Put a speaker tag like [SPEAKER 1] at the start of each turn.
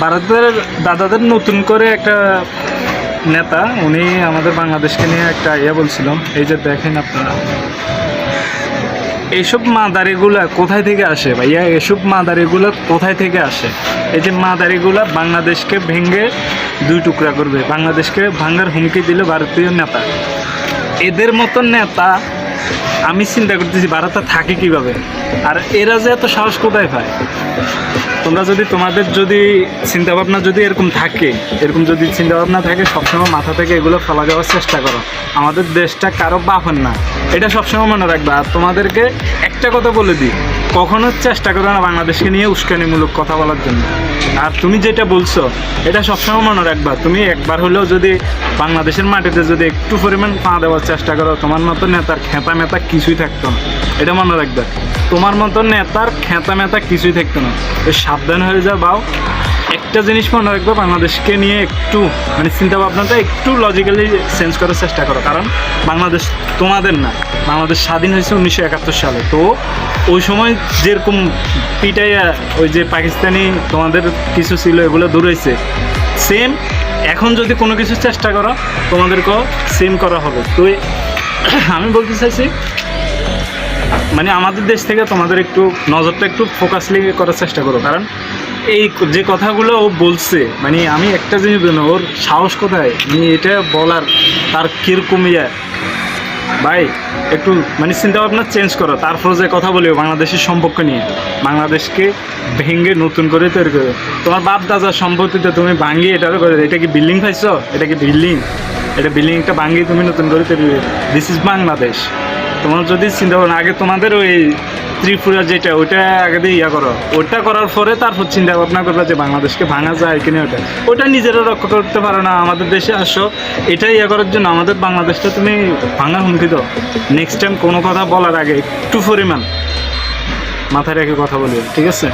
[SPEAKER 1] ভারতের দাদাদের নতুন করে একটা নেতা, উনি আমাদের বাংলাদেশকে নিয়ে একটা ইয়ে বলছিল এই যে দেখেন আপনারা। এইসব মাদারিগুলা কোথায় থেকে আসে ভাইয়া? এসব মাদারিগুলো কোথায় থেকে আসে? এই যে মাদারিগুলা বাংলাদেশকে ভেঙে দুই টুকরা করবে। বাংলাদেশকে ভাঙার হুমকি দিল ভারতীয় নেতা। এদের মতো নেতা আমি চিন্তা করতেছি ভারতটা থাকে কীভাবে? আর এরা যে এত সাহস কোথায় পায়? তোমরা যদি তোমাদের যদি চিন্তাভাবনা যদি এরকম থাকে, এরকম যদি চিন্তাভাবনা থাকে, সবসময় মাথা থেকে এগুলো ফেলা যাওয়ার চেষ্টা করো। আমাদের দেশটা কারও বাপের না। এটা সবসময় মনে রাখবে। আর তোমাদেরকে একটা কথা বলে দিই। কখনো চেষ্টা করো না বাংলাদেশকে নিয়ে উস্কানিমূলক কথা বলার জন্য। আর তুমি যেটা বলছো, এটা সবসময় মনে রাখবা। তুমি একবার হলেও যদি বাংলাদেশের মাটিতে যদি একটু পরিমাণ পা দেওয়ার চেষ্টা করো, তোমার মতো নেতার খেতা মেতা কিছুই থাকতো না। এটা মনে রাখবে। তোমার মতো নেতার খেতা মেতা কিছুই থাকতো না। সাবধান হয়ে যা বাও। একটা জিনিস মনে রাখব, বাংলাদেশকে নিয়ে একটু মানে চিন্তা ভাবনাটা একটু লজিক্যালি চেঞ্জ করার চেষ্টা করো। কারণ বাংলাদেশ তোমাদের না। বাংলাদেশ স্বাধীন হয়েছে উনিশশো একাত্তর সালে। তো ওই সময় যেরকম পিটাইয়া ওই যে পাকিস্তানি তোমাদের কিছু ছিল, এগুলো দূর হয়েছে। সেম এখন যদি কোনো কিছু চেষ্টা করো, তোমাদেরকেও সেম করা হবে। তো আমি বলতে চাইছি মানে আমাদের দেশ থেকে তোমাদের একটু নজরটা একটু ফোকাসলি করার চেষ্টা করো। কারণ এই যে কথাগুলো ও বলছে মানে আমি একটা জিনিস ওর সাহস কোথায়? মানে এটা বলার তার কীরকম ইয়ে? ভাই, একটু মানে চিন্তা ভাবনা চেঞ্জ করো তারপর যে কথা বলি, বাংলাদেশের সম্পর্ক নিয়ে। বাংলাদেশকে ভেঙে নতুন করে তৈরি করে। তোমার বাপ দাদা সম্পত্তিতে তুমি ভাঙিয়ে এটা করে এটা কি বিল্ডিং পাইছো? এটা কি বিল্ডিং এটা বিল্ডিং একটা ভাঙিয়ে তুমি নতুন করে তৈরি দিস ইজ বাংলাদেশ তোমার যদি চিন্তা ভাবনা আগে তোমাদের ওই ত্রিপুরা যেটা, ওইটা আগে দিয়ে ইয়া করো। ওটা করার পরে তারপর চিন্তা ভাবনা করবে যে বাংলাদেশকে ভাঙা যায় কিনা ওটা ওটা নিজেরা রক্ষা করতে পারো না, আমাদের দেশে আসো। এটা ইয়া করার জন্য আমাদের বাংলাদেশটা তুমি ভাঙা হুমকি দাও। নেক্সট টাইম কোনো কথা বলার আগে একটু পরিমাণ মাথায় রেখে কথা বলি ঠিক আছে?